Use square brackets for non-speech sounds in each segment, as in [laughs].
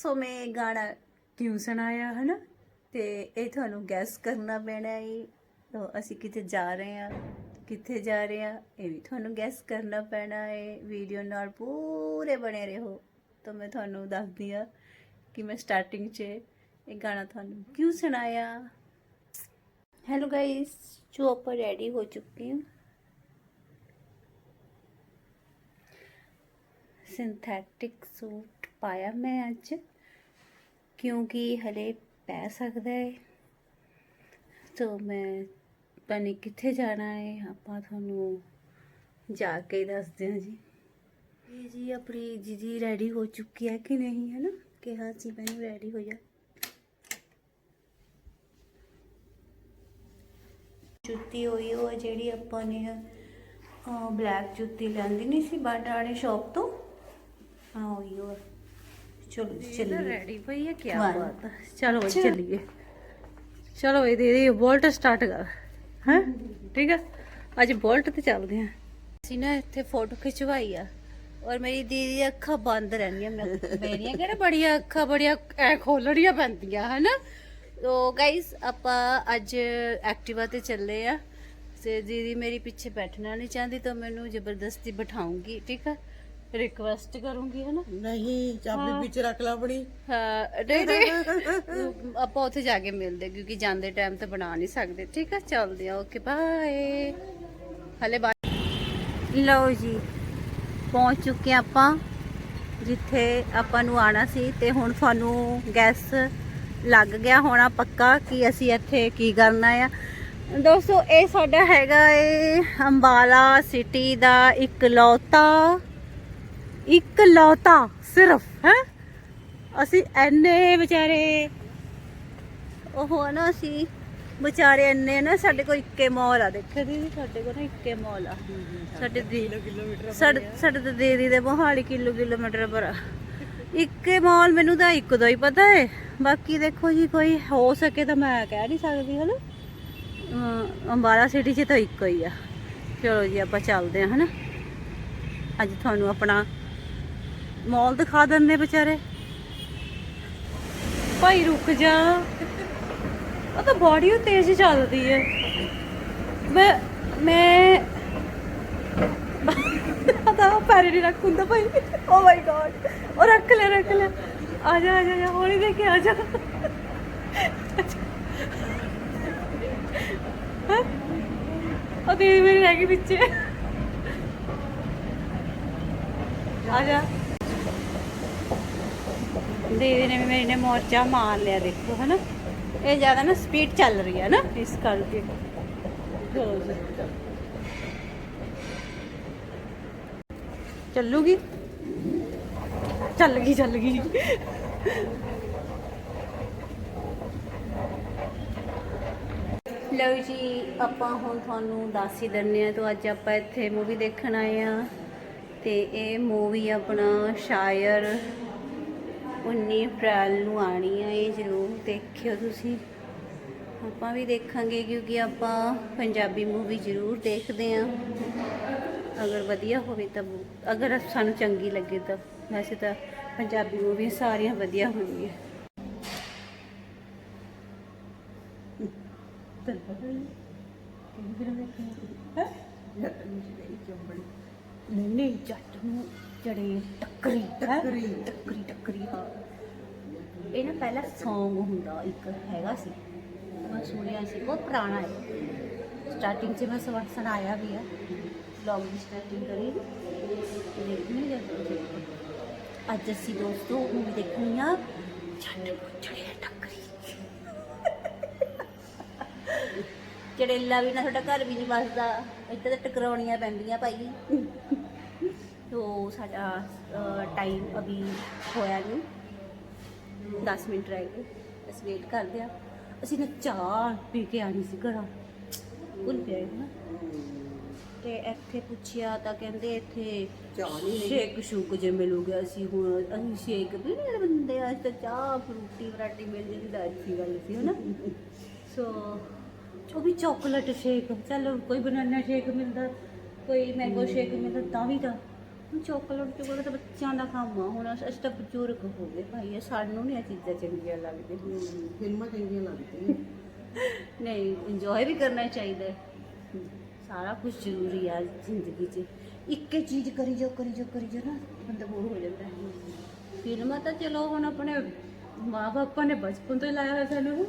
ਸੋ ਮੈਂ ਇਹ ਗਾਣਾ ਕਿਉਂ ਸੁਣਾਇਆ, ਹਨਾ? ਤੇ ਇਹ ਤੁਹਾਨੂੰ ਗੈਸ ਕਰਨਾ ਪੈਣਾ ਹੈ ਤਾਂ ਅਸੀਂ ਕਿਤੇ ਜਾ ਰਹੇ ਹਾਂ ਕਿੱਥੇ ਜਾ ਰਹੇ ਹਾਂ ਇਹ ਵੀ ਤੁਹਾਨੂੰ ਗੈਸ ਕਰਨਾ ਪੈਣਾ ਹੈ ਵੀਡੀਓ ਨਾਲ ਪੂਰੇ ਬਣੇ ਰਹੋ। ਤਾਂ ਮੈਂ ਤੁਹਾਨੂੰ ਦੱਸਦੀ ਹਾਂ ਕਿ ਮੈਂ ਸਟਾਰਟਿੰਗ 'ਚ ਇਹ ਗਾਣਾ ਤੁਹਾਨੂੰ ਕਿਉਂ ਸੁਣਾਇਆ? ਹੈਲੋ ਗਾਇਸ ਜੋ ਆਪਾਂ ਰੈਡੀ ਹੋ ਚੁੱਕੇ ਹਾਂ ਸਿੰਥੈਟਿਕ ਸੂਟ ਪਾਇਆ ਮੈਂ ਅੱਜ। ਕਿਉਂਕਿ ਹਲੇ ਪੈ ਸਕਦਾ ਹੈ ਸੋ ਮੈਂ ਪਤਾ ਕਿੱਥੇ ਜਾਣਾ ਹੈ ਆਪਾਂ ਤੁਹਾਨੂੰ ਜਾ ਕੇ ਹੀ ਦੱਸਦੇ ਹਾਂ ਜੀ। ਇਹ ਜੀ ਆਪਣੀ ਜੀਜੀ ਰੈਡੀ ਹੋ ਚੁੱਕੀ ਹੈ ਕਿ ਨਹੀਂ ਹੈ ਨਾ ਕਿਹਾ ਸੀ ਮੈਨੂੰ ਰੈਡੀ ਹੋ ਜਾ ਜੁੱਤੀ ਹੋਈ, ਉਹ ਜਿਹੜੀ ਆਪਾਂ ਨੇ ਬਲੈਕ ਜੁੱਤੀ ਲੈਂਦੀ ਨਹੀਂ ਸੀ ਬਾਟਾ ਵਾਲੇ ਸ਼ਾਪ ਤੋਂ। ਹਾਂ ਹੋਈ ਉਹ ਚਲੋ ਚੱਲੀਏ। ਚਲੋ ਇਹ ਦੇ ਦੇ ਬੋਲਟ ਸਟਾਰਟ ਕਰ। ਹੈ? ਠੀਕ ਹੈ ਅੱਜ ਬੋਲਟ ਤੇ ਚੱਲਦੇ ਹਾਂ ਅਸੀਂ ਨਾ ਇੱਥੇ ਫੋਟੋ ਖਿਚਵਾਈ ਆ। ਔਰ ਮੇਰੀ ਦੀਦੀ ਦੀਆਂ ਅੱਖਾਂ ਬੰਦ ਰਹਿੰਦੀਆਂ ਮੈਂ- ਮੇਰੀਆਂ ਕਿਹੜਾ ਬੜੀਆਂ ਅੱਖਾਂ ਬੜੀਆਂ ਐ ਖੋਲੜੀਆਂ ਪੈਂਦੀਆਂ ਹਨਾ? ਤੋ ਗਾਇਸ ਆਪਾਂ ਅੱਜ ਐਕਟਿਵਾ ਤੇ ਚੱਲੇ ਆ। ਤੇ ਦੀਦੀ ਮੇਰੀ ਪਿੱਛੇ ਬੈਠਣਾ ਨਹੀਂ ਚਾਹੁੰਦੀ ਤਾਂ ਮੈਨੂੰ ਜ਼ਬਰਦਸਤੀ ਬਿਠਾਉਂਗੀ ਠੀਕ ਆ? ਰਿਕਵੈਸਟ ਕਰੂੰਗੀ ਹਨਾ? ਨਹੀਂ ਚਾਬੀ ਵਿੱਚ ਰੱਖ ਲਾ ਆਪਣੀ। ਹਾਂ ਨਹੀਂ ਨਹੀਂ। ਆਪਾਂ ਉੱਥੇ ਜਾ ਕੇ ਮਿਲਦੇ ਕਿਉਂਕਿ ਜਾਂਦੇ ਟਾਈਮ ਤੇ ਬਣਾ ਨਹੀਂ ਸਕਦੇ। ਠੀਕ ਆ? ਚੱਲਦੇ ਆ ਓਕੇ ਬਾਏ ਹਲੇ ਬਾਏ ਲਓ ਜੀ ਪਹੁੰਚ ਚੁੱਕੇ ਹਾਂ ਆਪਾਂ ਜਿੱਥੇ ਆਪਾਂ ਨੂੰ ਆਣਾ ਸੀ ਤੇ ਹੁਣ ਤੁਹਾਨੂੰ ਗੈਸ ਲੱਗ ਗਿਆ ਹੋਣਾ ਪੱਕਾ ਕਿ ਅਸੀਂ ਇੱਥੇ ਕੀ ਕਰਨਾ ਆ। ਦੋਸਤੋ ਇਹ ਸਾਡਾ ਹੈਗਾ ਏ ਅੰਬਾਲਾ ਸਿਟੀ ਦਾ ਇਕਲੌਤਾ ਇੱਕ ਲੌਤਾ ਸਿਰਫ, ਹੈ? ਅਸੀਂ ਐਨੇ ਵਿਚਾਰੇ, ਉਹ ਨਾ ਅਸੀਂ ਵਿਚਾਰੇ ਐਨੇ ਨਾ ਸਾਡੇ ਕੋਲ ਇੱਕੇ ਮੌਲ ਆ ਦੇਖੋ ਦੀਦੀ, ਸਾਡੇ ਕੋਲ ਨਾ ਇੱਕੇ ਮੌਲ ਆ। ਸਾਡੇ ਦੀ, ਸਾਡੇ ਸਾਡੇ ਤਾਂ ਦੀਦੀ ਦੇ ਮੋਹਾਲੀ ਕਿਲੋ ਕਿਲੋਮੀਟਰ ਪਰ ਇੱਕੇ ਮੌਲ ਮੈਨੂੰ ਤਾਂ ਇੱਕ ਦਾ ਹੀ ਪਤਾ ਹੈ ਬਾਕੀ ਦੇਖੋ ਜੀ, ਕੋਈ ਹੋ ਸਕੇ ਤਾਂ ਮੈਂ ਕਹਿ ਨਹੀਂ ਸਕਦੀ, ਹਨਾ? ਅਮ, ਅੰਬਾਲਾ ਸਿਟੀ 'ਚ ਤਾਂ ਇੱਕੋ ਹੀ ਆ। ਚਲੋ ਜੀ, ਆਪਾਂ ਚੱਲਦੇ ਹਾਂ ਹਨਾ? ਅੱਜ ਤੁਹਾਨੂੰ ਆਪਣਾ ਮੌਲ ਦਿਖਾ ਦਿੰਦੇ ਵਿਚਾਰੇ। ਭਾਈ ਰੁਕ ਜਾ। ਉਹ ਤਾਂ ਬਾਡੀ ਉਹ ਤੇਜ਼ ਚੱਲਦੀ ਹੈ ਮੈਂ ਮੈਂ [laughs] ਆਦਾ ਪੈਰੇ ਨਹੀਂ ਰੱਖ ਭਾਈ। ਓ ਮਾਈ ਗॉड ਉਹ ਰੱਖ ਲੈ ਰੱਖ ਲੈ। ਆ ਜਾ ਆ ਜਾ, ਆ ਦੇ ਕੇ ਆ ਜਾ। ਉਹ ਦੀਦੀ ਮੇਰੀ ਰਹਿ ਗਈ ਪਿੱਛੇ। ਆ ਜਾ। ਦੀਦੀ ਨੇ ਵੀ ਮੇਰੀ ਨੇ ਮੋਰਚਾ ਮਾਰ ਲਿਆ, ਦੇਖੋ, ਹਨਾ? ਇਹ ਜ਼ਿਆਦਾ ਨਾ ਸਪੀਡ ਚੱਲ ਰਹੀ ਹੈ ਨਾ, ਇਸ ਕਰਕੇ। ਜੀ। ਚੱਲੂਗੀ? ਚੱਲ ਗਈ ਚੱਲ ਗਈ। ਲਓ ਜੀ, ਆਪਾਂ ਹੁਣ ਤੁਹਾਨੂੰ ਦੱਸ ਹੀ ਦਿੰਨੇ ਆ ਤੋਂ ਅੱਜ ਆਪਾਂ ਇੱਥੇ ਮੂਵੀ ਦੇਖਣ ਆਏ ਆ ਤੇ ਇਹ ਮੂਵੀ ਆਪਣਾ ਸ਼ਾਇਰ 19 ਅਪ੍ਰੈਲ ਨੂੰ ਆਣੀ ਆ ਇਹ ਜ਼ਰੂਰ ਦੇਖਿਓ ਤੁਸੀਂ। ਆਪਾਂ ਵੀ ਦੇਖਾਂਗੇ ਕਿਉਂਕਿ ਆਪਾਂ ਪੰਜਾਬੀ ਮੂਵੀ ਜ਼ਰੂਰ ਦੇਖਦੇ ਆ। ਅਗਰ ਵਧੀਆ ਹੋਵੇ ਤਾਂ ਅਗਰ ਸਾਨੂੰ ਚੰਗੀ ਲੱਗੇ ਤਾਂ ਵੈਸੇ ਤਾਂ ਪੰਜਾਬੀ ਮੂਵੀਆਂ ਸਾਰੀਆਂ ਵਧੀਆ ਹੁੰਦੀਆਂ ਨਹੀਂ ਨਹੀਂ ਜੱਟ ਨੂੰ ਜੜੇ ਟੱਕਰੀ ਟੱਕਰੀ। ਟੱਕਰੀ ਟੱਕਰੀ ਹਾਂ। ਇਹ ਨਾ ਪਹਿਲਾ Song ਹੁੰਦਾ ਇੱਕ ਹੈਗਾ ਸੀ। ਮੈਂ ਸੁਣਿਆ ਸੀ ਬਹੁਤ ਪੁਰਾਣਾ ਹੈ। ਸਟਾਰਟਿੰਗ 'ਚ ਮੈਂ ਸਵਾ ਸੁਣਾਇਆ ਵੀ ਆ ਲੌਂਗ ਦੀ ਸਟਾਰਟਿੰਗ ਕਰੀ। ਦੇਖਣੀ ਜਾਂਦੀ ਅੱਜ ਅਸੀਂ ਦੋਸਤੋ ਮੂਵੀ ਦੇਖਣੀ ਆ ਛੱਡ ਚੜੇ ਟੱਕਰੀ। ਚੜੇਲਾ ਵੀ ਨਾ ਤੁਹਾਡਾ ਘਰ ਵੀ ਨਹੀਂ ਵਸਦਾ। ਇੱਥੇ ਤਾਂ ਟਕਰਾਉਣੀਆਂ ਪੈਂਦੀਆਂ ਭਾਈ। ਤੋ ਸਾਡਾ ਟਾਈਮ ਅਭੀ ਹੋਇਆ ਨਹੀਂ 10 ਮਿੰਟ ਰਹਿ ਗਏ। ਅਸੀਂ ਵੇਟ ਕਰਦੇ ਆ। ਅਸੀਂ ਨਾ ਚਾਹ ਪੀ ਕੇ ਆਣੀ ਸੀ ਘਰਾਂ। ਭੁੱਲ ਗਏ ਨਾ। ਤੇ ਇੱਥੇ ਪੁੱਛਿਆ ਤਾਂ ਕਹਿੰਦੇ ਇੱਥੇ ਚਾਹ ਨਹੀਂ ਸ਼ੇਕ ਸ਼ੂਕ ਜੇ ਮਿਲੂਗਾ ਅਸੀਂ ਹੁਣ। ਅਸੀਂ ਸ਼ੇਕ ਵੀ ਨਹੀਂ ਬੰਦੇ ਅੱਜ ਤਾਂ ਚਾਹ ਫਰੂਟੀ ਵਰਾਟੀ ਮਿਲ ਜਾਂਦੀ ਤਾਂ ਅੱਛੀ ਗੱਲ ਸੀ ਹਨਾ। ਸੋ ਉਹ ਵੀ ਚਾਕਲੇਟ ਸ਼ੇਕ ਚਲੋ ਕੋਈ ਬਨਾਨਾ ਸ਼ੇਕ ਮਿਲਦਾ ਕੋਈ ਮੈਂਗੋ ਸ਼ੇਕ ਮਿਲਦਾ ਤਾਂ ਵੀ ਤਾਂ। ਚਾਕਲੇਟ ਚੋਕਲੇਟ ਤਾਂ ਬੱਚਿਆਂ ਦਾ ਕੰਮ ਆ ਹੁਣ ਅਸ- ਤਾਂ ਬਜ਼ੁਰਗ ਹੋ ਗਏ ਭਾਈ ਇਹ ਸਾਨੂੰ ਨਹੀਂ ਇਹ ਚੀਜ਼ਾਂ ਚੰਗੀਆਂ ਲੱਗਦੀਆਂ। ਫਿਲਮਾਂ ਚੰਗੀਆਂ ਲੱਗਦੀਆਂ। ਨਹੀਂ ਇੰਜੋਏ ਵੀ ਕਰਨਾ ਚਾਹੀਦਾ ਹੈ। ਸਾਰਾ ਕੁਝ ਜ਼ਰੂਰੀ ਆ ਜ਼ਿੰਦਗੀ 'ਚ। ਇੱਕ ਚੀਜ਼ ਕਰੀ ਜਾਓ ਕਰੀ ਜਾਓ ਕਰੀ ਜਾਓ ਨਾ ਬੰਦਾ ਬੋਰ ਹੋ ਜਾਂਦਾ ਹੈ। ਫਿਲਮਾਂ ਤਾਂ ਚਲੋ ਹੁਣ ਆਪਣੇ ਮਾਪੇ ਨੇ ਬਚਪਨ ਤੋਂ ਹੀ ਲਾਇਆ ਹੋਇਆ ਸਾਨੂੰ।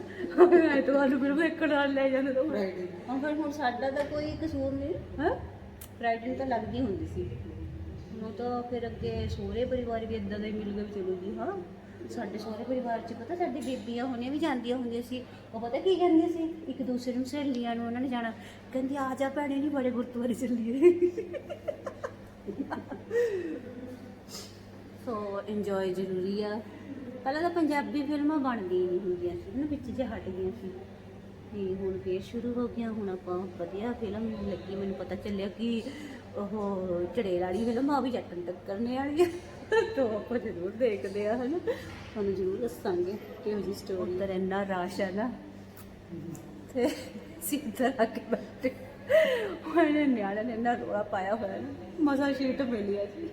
ਮੈਂ ਤੁਹਾਨੂੰ ਫਿਲਮ ਦੇਖਣ ਨਾਲ ਲੈ ਜਾਂਦੇ ਤਾਂ Friday। ਹਾਂ ਫਿਰ ਹੁਣ ਸਾਡਾ ਤਾਂ ਕੋਈ ਕਸੂਰ ਨਹੀਂ। ਹੈ? ਫਰਾਈਡੇ ਤਾਂ ਲੱਗਦੀ ਹੁੰਦੀ ਸੀ। ਹੁਣ ਤਾਂ ਫਿਰ ਅੱਗੇ ਸਹੁਰੇ ਪਰਿਵਾਰ ਵੀ ਇਦਾਂ ਦਾ ਹੀ ਮਿਲ ਗਏ ਵੀ ਚਲੋ ਜੀ, ਹਾਂ। ਸਾਡੇ ਸਹੁਰੇ ਪਰਿਵਾਰ 'ਚ ਪਤਾ ਸਾਡੀ ਬੀਬੀਆਂ ਹੋਣੀਆਂ ਵੀ ਜਾਂਦੀਆਂ ਹੁੰਦੀਆਂ ਸੀ। ਉਹ ਪਤਾ ਕੀ ਕਹਿੰਦੀਆਂ ਸੀ? ਇੱਕ ਦੂਸਰੇ ਨੂੰ ਸਹੇਲੀਆਂ ਨੂੰ ਉਹਨਾਂ ਨੇ ਜਾਣਾ। ਕਹਿੰਦੀ, ਆ ਜਾ ਭੈਣੇ ਨਹੀਂ ਬੜੇ ਗੁਰਦੁਆਰੇ ਚੱਲੀਏ। ਸੋ ਇੰਜੋਏ ਜ਼ਰੂਰੀ ਆ। ਪਹਿਲਾਂ ਤਾਂ ਪੰਜਾਬੀ ਫਿਲਮਾਂ ਬਣਦੀਆਂ ਨਹੀਂ ਹੁੰਦੀਆਂ ਸੀ ਨਾ ਵਿੱਚ ਜੇ ਹਟ ਗਈਆਂ ਸੀ। ਤੇ ਹੁਣ ਫੇਰ ਸ਼ੁਰੂ ਹੋ ਗਿਆ ਹੁਣ ਆਪਾਂ ਵਧੀਆ ਫਿਲਮ ਲੱਗੀ, ਮੈਨੂੰ ਪਤਾ ਚੱਲਿਆ ਕਿ ਉਹ ਚੜੇਲ ਵਾਲੀ ਫਿਲਮ ਆ ਵੀ ਜੱਟਨ ਟੱਕਰਨੇ ਵਾਲੀ ਹੈ। ਤੋ ਆਪਾਂ ਜ਼ਰੂਰ ਦੇਖਦੇ ਆ, ਹਨਾ। ਤੁਹਾਨੂੰ ਜ਼ਰੂਰ ਦੱਸਾਂਗੇ ਕਿਹੋ ਜੀ ਸਟੋਰੀ ਉੱਧਰ ਇੰਨਾ ਰਸ਼ ਹੈ ਨਾ। ਤੇ ਸਿੱਧਾ ਆ ਕੇ ਬੈਠੇ। ਉਹਨੇ ਨਿਆਣੇ ਨੇ ਇੰਨਾ ਰੋਲਾ ਪਾਇਆ ਹੋਇਆ ਨਾ, ਮਸਾ ਸ਼ੀਟ ਮਿਲੀ ਆ ਜੀ।